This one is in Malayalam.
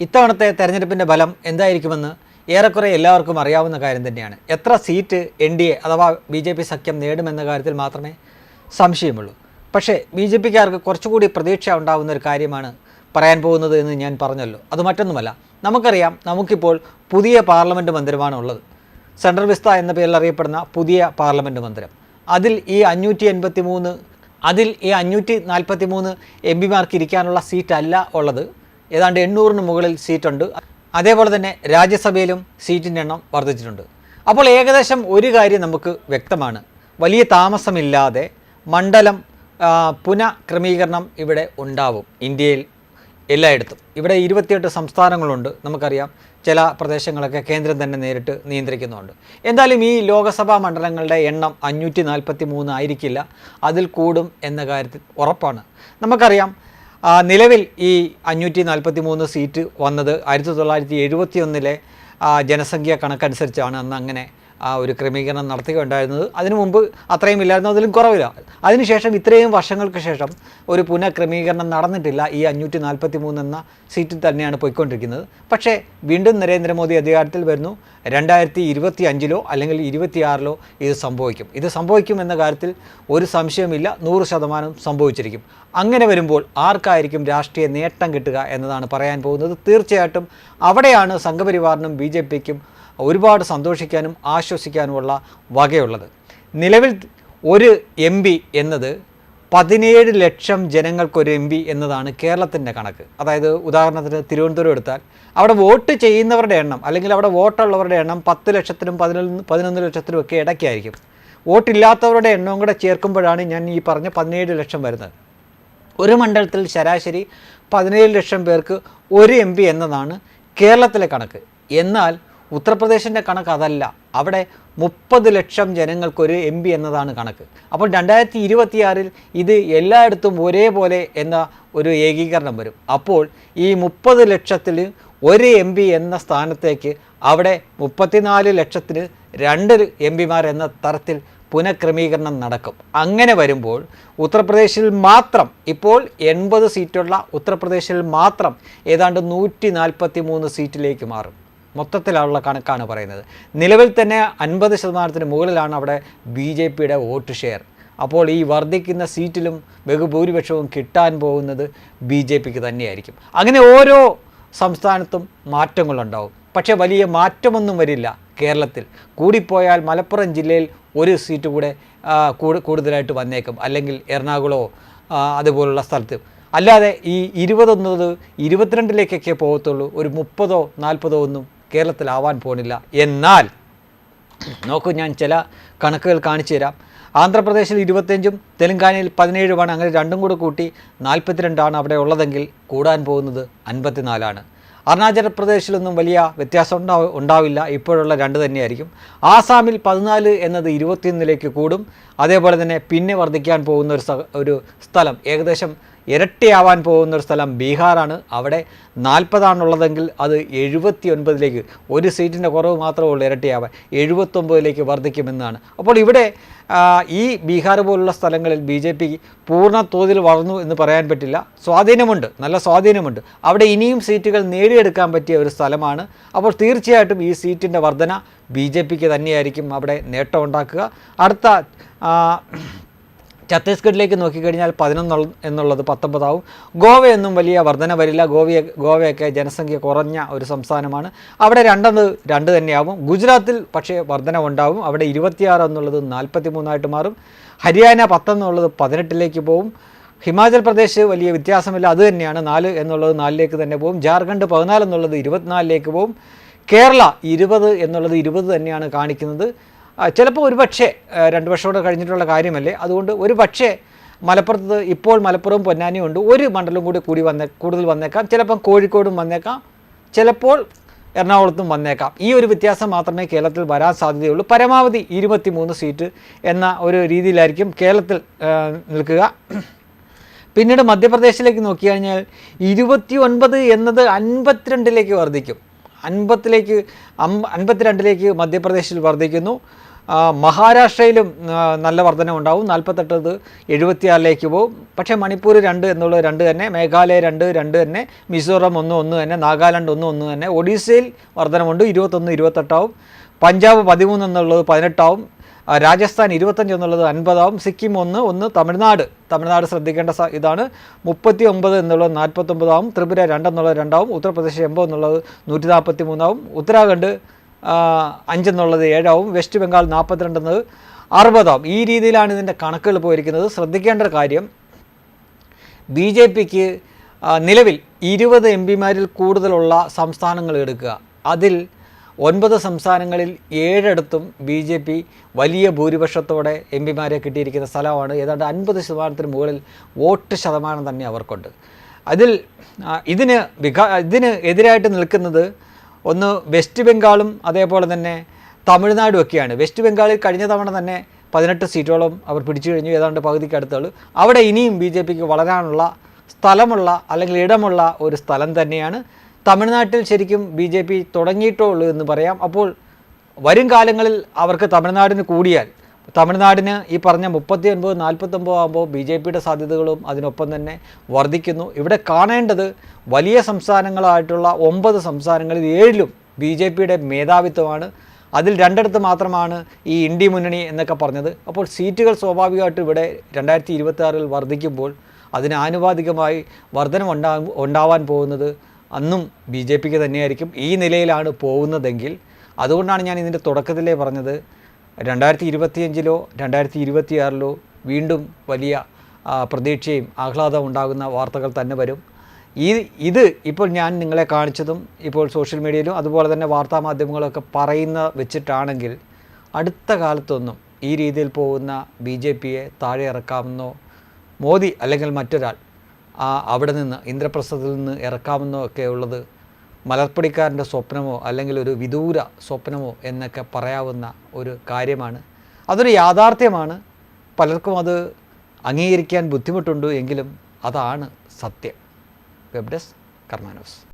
ഇത്തവണത്തെ തെരഞ്ഞെടുപ്പിന്റെ ഫലം എന്തായിരിക്കുമെന്ന് ഏറെക്കുറെ എല്ലാവർക്കും അറിയാവുന്ന കാര്യം തന്നെയാണ്. എത്ര സീറ്റ് എൻ ഡി എ അഥവാ ബി ജെ പി സഖ്യം നേടുമെന്ന കാര്യത്തിൽ മാത്രമേ സംശയമുള്ളൂ. പക്ഷേ ബി ജെ പിക്കാർക്ക് കുറച്ചുകൂടി പ്രതീക്ഷ ഉണ്ടാകുന്ന ഒരു കാര്യമാണ് പറയാൻ പോകുന്നത് എന്ന് ഞാൻ പറഞ്ഞല്ലോ. അത് മറ്റൊന്നുമല്ല. നമുക്കറിയാം നമുക്കിപ്പോൾ പുതിയ പാർലമെന്റ് മന്ദിരമാണ് ഉള്ളത്. സെൻട്രൽ വിസ്ത എന്ന പേരിൽ അറിയപ്പെടുന്ന പുതിയ പാർലമെന്റ് മന്ദിരം. അതിൽ ഈ അഞ്ഞൂറ്റി എൺപത്തി മൂന്ന് അതിൽ ഈ അഞ്ഞൂറ്റി നാൽപ്പത്തി മൂന്ന് എം പിമാർക്ക് ഇരിക്കാനുള്ള സീറ്റല്ല ഉള്ളത്. ഏതാണ്ട് എണ്ണൂറിന് മുകളിൽ സീറ്റുണ്ട്. അതേപോലെ തന്നെ രാജ്യസഭയിലും സീറ്റിന്റെ എണ്ണം വർദ്ധിച്ചിട്ടുണ്ട്. അപ്പോൾ ഏകദേശം ഒരു കാര്യം നമുക്ക് വ്യക്തമാണ്. വലിയ താമസമില്ലാതെ മണ്ഡലം പുനഃക്രമീകരണം ഇവിടെ ഉണ്ടാവും ഇന്ത്യയിൽ എല്ലായിടത്തും. ഇവിടെ ഇരുപത്തിയെട്ട് സംസ്ഥാനങ്ങളുണ്ട് നമുക്കറിയാം. ചില പ്രദേശങ്ങളൊക്കെ കേന്ദ്രം തന്നെ നേരിട്ട് നിയന്ത്രിക്കുന്നുണ്ട്. എന്തായാലും ഈ ലോകസഭാ മണ്ഡലങ്ങളുടെ എണ്ണം അഞ്ഞൂറ്റി നാൽപ്പത്തി മൂന്ന് ആയിരിക്കില്ല. അതിൽ കൂടും എന്ന കാര്യത്തിൽ ഉറപ്പാണ്. നമുക്കറിയാം നിലവിൽ ഈ അഞ്ഞൂറ്റി നാൽപ്പത്തി മൂന്ന് സീറ്റ് വന്നത് ആയിരത്തി തൊള്ളായിരത്തി എഴുപത്തി ഒന്നിലെ ജനസംഖ്യ കണക്കനുസരിച്ചാണ് അന്ന് അങ്ങനെ ആ ഒരു ക്രമീകരണം നടത്തുകയുണ്ടായിരുന്നത്. അതിനു മുമ്പ് അത്രയും ഇല്ലായിരുന്നു അതിലും കുറവില്ല. അതിനുശേഷം ഇത്രയും വർഷങ്ങൾക്ക് ശേഷം ഒരു പുനഃക്രമീകരണം നടന്നിട്ടില്ല. ഈ അഞ്ഞൂറ്റി നാൽപ്പത്തി മൂന്നെന്ന സീറ്റിൽ തന്നെയാണ് പോയിക്കൊണ്ടിരിക്കുന്നത്. പക്ഷേ വീണ്ടും നരേന്ദ്രമോദി അധികാരത്തിൽ വരുന്നു. രണ്ടായിരത്തി ഇരുപത്തി അഞ്ചിലോ അല്ലെങ്കിൽ ഇരുപത്തിയാറിലോ ഇത് സംഭവിക്കും. ഇത് സംഭവിക്കും എന്ന കാര്യത്തിൽ ഒരു സംശയമില്ല നൂറ് ശതമാനം സംഭവിച്ചിരിക്കും. അങ്ങനെ വരുമ്പോൾ ആർക്കായിരിക്കും രാഷ്ട്രീയ നേട്ടം കിട്ടുക എന്നതാണ് പറയാൻ പോകുന്നത്. തീർച്ചയായിട്ടും അവിടെയാണ് സംഘപരിവാറിനും ബി ജെ പിക്കും ഒരുപാട് സന്തോഷിക്കാനും ആശ്വസിക്കാനുമുള്ള വകയുള്ളത്. നിലവിൽ ഒരു എം പി എന്നത് പതിനേഴ് ലക്ഷം ജനങ്ങൾക്കൊരു എം പി എന്നതാണ് കേരളത്തിന്റെ കണക്ക്. അതായത് ഉദാഹരണത്തിന് തിരുവനന്തപുരം എടുത്താൽ അവിടെ വോട്ട് ചെയ്യുന്നവരുടെ എണ്ണം അല്ലെങ്കിൽ അവിടെ വോട്ടുള്ളവരുടെ എണ്ണം പത്ത് ലക്ഷത്തിനും പതിനൊന്ന് പതിനൊന്ന് ലക്ഷത്തിനും ഒക്കെ ഇടയ്ക്കായിരിക്കും. വോട്ടില്ലാത്തവരുടെ എണ്ണവും കൂടെ ചേർക്കുമ്പോഴാണ് ഞാൻ ഈ പറഞ്ഞ പതിനേഴ് ലക്ഷം വരുന്നത്. ഒരു മണ്ഡലത്തിൽ ശരാശരി പതിനേഴ് ലക്ഷം പേർക്ക് ഒരു എം എന്നതാണ് കേരളത്തിലെ കണക്ക്. എന്നാൽ ഉത്തർപ്രദേശിന്റെ കണക്ക് അതല്ല. അവിടെ മുപ്പത് ലക്ഷം ജനങ്ങൾക്കൊരു എം പി എന്നതാണ് കണക്ക്. അപ്പോൾ രണ്ടായിരത്തി ഇരുപത്തിയാറിൽ ഇത് എല്ലായിടത്തും ഒരേപോലെ എന്ന ഒരു ഏകീകരണം വരും. അപ്പോൾ ഈ മുപ്പത് ലക്ഷത്തിൽ ഒരു എം പി എന്ന സ്ഥാനത്തേക്ക് അവിടെ മുപ്പത്തിനാല് ലക്ഷത്തിന് രണ്ട് എം പിമാർ എന്ന തരത്തിൽ പുനഃക്രമീകരണം നടക്കും. അങ്ങനെ വരുമ്പോൾ ഉത്തർപ്രദേശിൽ മാത്രം ഇപ്പോൾ എൺപത് സീറ്റുള്ള ഉത്തർപ്രദേശിൽ മാത്രം ഏതാണ്ട് നൂറ്റി സീറ്റിലേക്ക് മാറും. മൊത്തത്തിലുള്ള കണക്കാണ് പറയുന്നത്. നിലവിൽ തന്നെ അൻപത് ശതമാനത്തിന് മുകളിലാണ് അവിടെ ബി ജെ പിയുടെ വോട്ട് ഷെയർ. അപ്പോൾ ഈ വർദ്ധിക്കുന്ന സീറ്റിലും ബഹുഭൂരിപക്ഷവും കിട്ടാൻ പോകുന്നത് ബി ജെ പിക്ക് തന്നെയായിരിക്കും. അങ്ങനെ ഓരോ സംസ്ഥാനത്തും മാറ്റങ്ങളുണ്ടാവും. പക്ഷേ വലിയ മാറ്റമൊന്നും വരില്ല കേരളത്തിൽ. കൂടിപ്പോയാൽ മലപ്പുറം ജില്ലയിൽ ഒരു സീറ്റ് കൂടെ കൂടുതലായിട്ട് വന്നേക്കും. അല്ലെങ്കിൽ എറണാകുളമോ അതുപോലുള്ള സ്ഥലത്ത്. അല്ലാതെ ഈ ഇരുപതൊന്നത് ഇരുപത്തിരണ്ടിലേക്കൊക്കെ പോകത്തുള്ളൂ. ഒരു മുപ്പതോ നാൽപ്പതോ ഒന്നും കേരളത്തിലാവാൻ പോകുന്നില്ല എന്നാൽ നോക്കൂ ഞാൻ ചില കണക്കുകൾ കാണിച്ചു തരാം. ആന്ധ്രാപ്രദേശിൽ ഇരുപത്തഞ്ചും തെലങ്കാനയിൽ പതിനേഴുമാണ് അങ്ങനെ രണ്ടും കൂടെ കൂട്ടി നാൽപ്പത്തിരണ്ടാണ് അവിടെ ഉള്ളതെങ്കിൽ കൂടാൻ പോകുന്നത് അൻപത്തിനാലാണ്. അരുണാചൽ പ്രദേശിലൊന്നും വലിയ വ്യത്യാസം ഉണ്ടാവ ഉണ്ടാവില്ല. ഇപ്പോഴുള്ള രണ്ട് തന്നെയായിരിക്കും. ആസാമിൽ പതിനാല് എന്നത് ഇരുപത്തിയൊന്നിലേക്ക് കൂടും. അതേപോലെ തന്നെ പിന്നെ വർദ്ധിക്കാൻ പോകുന്ന ഒരു ഒരു സ്ഥലം ഏകദേശം ഇരട്ടിയാവാൻ പോകുന്ന ഒരു സ്ഥലം ബീഹാറാണ്. അവിടെ നാൽപ്പതാണുള്ളതെങ്കിൽ അത് എഴുപത്തി ഒൻപതിലേക്ക് ഒരു സീറ്റിന്റെ കുറവ് മാത്രമേ ഉള്ളൂ ഇരട്ടിയാവാൻ. എഴുപത്തൊമ്പതിലേക്ക് വർദ്ധിക്കുമെന്നാണ്. അപ്പോൾ ഇവിടെ ഈ ബീഹാർ പോലുള്ള സ്ഥലങ്ങളിൽ ബി ജെ പി പൂർണ തോതിൽ വളർന്നു എന്ന് പറയാൻ പറ്റില്ല. സ്വാധീനമുണ്ട് നല്ല സ്വാധീനമുണ്ട്. അവിടെ ഇനിയും സീറ്റുകൾ നേടിയെടുക്കാൻ പറ്റിയ ഒരു സ്ഥലമാണ്. അപ്പോൾ തീർച്ചയായിട്ടും ഈ സീറ്റിന്റെ വർധന ബി ജെ പിക്ക് തന്നെയായിരിക്കും അവിടെ നേട്ടമുണ്ടാക്കുക അടുത്ത ഛത്തീസ്ഗഡിലേക്ക് നോക്കിക്കഴിഞ്ഞാൽ പതിനൊന്ന് എന്നുള്ളത് പത്തൊമ്പതാവും. ഗോവയൊന്നും വലിയ വർധന വരില്ല. ഗോവയെ ഗോവയൊക്കെ ജനസംഖ്യ കുറഞ്ഞ ഒരു സംസ്ഥാനമാണ്. അവിടെ രണ്ടെന്ന് രണ്ട് തന്നെയാവും. ഗുജറാത്തിൽ പക്ഷേ വർധന ഉണ്ടാവും. അവിടെ ഇരുപത്തിയാറ് എന്നുള്ളത് നാൽപ്പത്തി മൂന്നായിട്ട് മാറും. ഹരിയാന പത്തെന്നുള്ളത് പതിനെട്ടിലേക്ക് പോവും. ഹിമാചൽ പ്രദേശ് വലിയ വ്യത്യാസമില്ല. അത് തന്നെയാണ്. നാല് എന്നുള്ളത് നാലിലേക്ക് തന്നെ പോകും ജാർഖണ്ഡ് പതിനാല് എന്നുള്ളത് ഇരുപത്തിനാലിലേക്ക് പോകും കേരള ഇരുപത് എന്നുള്ളത് ഇരുപത് തന്നെയാണ് കാണിക്കുന്നത്. ചിലപ്പോൾ ഒരു പക്ഷേ രണ്ട് കൂടെ കഴിഞ്ഞിട്ടുള്ള കാര്യമല്ലേ? അതുകൊണ്ട് ഒരു പക്ഷേ മലപ്പുറത്ത് ഇപ്പോൾ മലപ്പുറവും പൊന്നാനിയും ഉണ്ട്. ഒരു മണ്ഡലം കൂടി കൂടി വന്നേ കൂടുതൽ വന്നേക്കാം. ചിലപ്പം കോഴിക്കോടും വന്നേക്കാം. ചിലപ്പോൾ എറണാകുളത്തും വന്നേക്കാം. ഈ ഒരു വ്യത്യാസം മാത്രമേ കേരളത്തിൽ വരാൻ സാധ്യതയുള്ളൂ. പരമാവധി ഇരുപത്തിമൂന്ന് സീറ്റ് എന്ന ഒരു രീതിയിലായിരിക്കും കേരളത്തിൽ നിൽക്കുക. പിന്നീട് മധ്യപ്രദേശിലേക്ക് നോക്കിക്കഴിഞ്ഞാൽ ഇരുപത്തി ഒൻപത് എന്നത് അൻപത്തിരണ്ടിലേക്ക് വർദ്ധിക്കും. അൻപത്തിലേക്ക് അമ്പ അൻപത്തിരണ്ടിലേക്ക് മധ്യപ്രദേശിൽ വർദ്ധിക്കുന്നു. മഹാരാഷ്ട്രയിലും നല്ല വർധന ഉണ്ടാവും. നാൽപ്പത്തെട്ടത് എഴുപത്തിയാറിലേക്ക് പോകും. പക്ഷേ മണിപ്പൂർ രണ്ട് എന്നുള്ളത് രണ്ട് തന്നെ മേഘാലയ രണ്ട് രണ്ട് തന്നെ മിസോറാം ഒന്ന് ഒന്ന് തന്നെ നാഗാലാൻഡ് ഒന്ന് ഒന്ന് തന്നെ ഒഡീസയിൽ വർധനമുണ്ട് ഇരുപത്തൊന്ന് ഇരുപത്തെട്ടാവും. പഞ്ചാബ് പതിമൂന്ന് എന്നുള്ളത് പതിനെട്ടാവും. രാജസ്ഥാൻ ഇരുപത്തഞ്ച് എന്നുള്ളത് അൻപതാവും. സിക്കിം ഒന്ന് ഒന്ന് തമിഴ്നാട്. തമിഴ്നാട് ശ്രദ്ധിക്കേണ്ട ഇതാണ്. മുപ്പത്തി ഒമ്പത് എന്നുള്ളത് നാൽപ്പത്തൊമ്പതാവും ത്രിപുര രണ്ടെന്നുള്ളത് രണ്ടാവും. ഉത്തർപ്രദേശ് എൺപത് എന്നുള്ളത് നൂറ്റി നാൽപ്പത്തി മൂന്നാവും ഉത്തരാഖണ്ഡ് അഞ്ചെന്നുള്ളത് ഏഴാവും. വെസ്റ്റ് ബംഗാൾ നാൽപ്പത്തിരണ്ടെന്നത് അറുപതാവും. ഈ രീതിയിലാണ് ഇതിന്റെ കണക്കുകൾ പോയിരിക്കുന്നത്. ശ്രദ്ധിക്കേണ്ട ഒരു കാര്യം ബി ജെ പിക്ക് നിലവിൽ ഇരുപത് എം പിമാരിൽ കൂടുതലുള്ള സംസ്ഥാനങ്ങൾ എടുക്കുക. അതിൽ ഒൻപത് സംസ്ഥാനങ്ങളിൽ ഏഴിടത്തും ബി ജെ പി വലിയ ഭൂരിപക്ഷത്തോടെ എം പിമാരെ കിട്ടിയിരിക്കുന്ന സ്ഥലമാണ്. ഏതാണ്ട് അൻപത് ശതമാനത്തിന് മുകളിൽ വോട്ട് ശതമാനം തന്നെ അവർക്കുണ്ട്. അതിൽ ഇതിന് വികാ ഇതിന് എതിരായിട്ട് നിൽക്കുന്നത് ഒന്ന് വെസ്റ്റ് ബംഗാളും അതേപോലെ തന്നെ തമിഴ്നാടും ഒക്കെയാണ് വെസ്റ്റ് ബംഗാളിൽ കഴിഞ്ഞ തവണ തന്നെ പതിനെട്ട് സീറ്റോളം അവർ പിടിച്ചു കഴിഞ്ഞു. ഏതാണ്ട് പകുതിക്ക് അടുത്തുള്ളൂ. അവിടെ ഇനിയും ബി ജെ പിക്ക് വളരാനുള്ള സ്ഥലമുള്ള അല്ലെങ്കിൽ ഇടമുള്ള ഒരു സ്ഥലം തന്നെയാണ്. തമിഴ്നാട്ടിൽ ശരിക്കും ബി ജെ പി തുടങ്ങിയിട്ടുള്ളൂ എന്ന് പറയാം. അപ്പോൾ വരും കാലങ്ങളിൽ അവർക്ക് തമിഴ്നാടിന് കൂടിയാൽ തമിഴ്നാടിന് ഈ പറഞ്ഞ മുപ്പത്തി ഒൻപത് നാൽപ്പത്തൊമ്പത് ആകുമ്പോൾ ബി ജെ പിയുടെ സാധ്യതകളും അതിനൊപ്പം തന്നെ വർദ്ധിക്കുന്നു. ഇവിടെ കാണേണ്ടത് വലിയ സംസ്ഥാനങ്ങളായിട്ടുള്ള ഒമ്പത് സംസ്ഥാനങ്ങളിൽ ഏഴിലും ബി ജെ പിയുടെ മേധാവിത്വമാണ്. അതിൽ രണ്ടിടത്ത് മാത്രമാണ് ഈ ഇന്ത്യ മുന്നണി എന്നൊക്കെ പറഞ്ഞത്. അപ്പോൾ സീറ്റുകൾ സ്വാഭാവികമായിട്ടും ഇവിടെ രണ്ടായിരത്തി ഇരുപത്തി വർദ്ധിക്കുമ്പോൾ അതിന് ആനുപാതികമായി വർധനം ഉണ്ടാ ഉണ്ടാവാൻ പോകുന്നത് അന്നും ബി ജെ പിക്ക് തന്നെയായിരിക്കും ഈ നിലയിലാണ് പോകുന്നതെങ്കിൽ. അതുകൊണ്ടാണ് ഞാൻ ഇതിന്റെ തുടക്കത്തിലേ പറഞ്ഞത്. രണ്ടായിരത്തി ഇരുപത്തിയഞ്ചിലോ രണ്ടായിരത്തി ഇരുപത്തിയാറിലോ വീണ്ടും വലിയ പ്രതീക്ഷയും ആഹ്ലാദം ഉണ്ടാകുന്ന വാർത്തകൾ തന്നെ വരും. ഈ ഇത് ഇപ്പോൾ ഞാൻ നിങ്ങളെ കാണിച്ചതും ഇപ്പോൾ സോഷ്യൽ മീഡിയയിലും അതുപോലെ തന്നെ വാർത്താ മാധ്യമങ്ങളൊക്കെ പറയുന്ന വെച്ചിട്ടാണെങ്കിൽ അടുത്ത കാലത്തൊന്നും ഈ രീതിയിൽ പോകുന്ന ബി ജെ പിയെ താഴെ ഇറക്കാമെന്നോ മോദി അല്ലെങ്കിൽ മറ്റൊരാൾ അവിടെ നിന്ന് ഇന്ദ്രപ്രസ്ഥത്തിൽ നിന്ന് ഇറക്കാമെന്നോ ഒക്കെ ഉള്ളത് മലർപ്പടിക്കാരന്റെ സ്വപ്നമോ അല്ലെങ്കിൽ ഒരു വിദൂര സ്വപ്നമോ എന്നൊക്കെ പറയാവുന്ന ഒരു കാര്യമാണ്. അതൊരു യാഥാർത്ഥ്യമാണ്. പലർക്കും അത് അംഗീകരിക്കാൻ ബുദ്ധിമുട്ടുണ്ട് എങ്കിലും അതാണ് സത്യം. Web desk കർമാനോസ്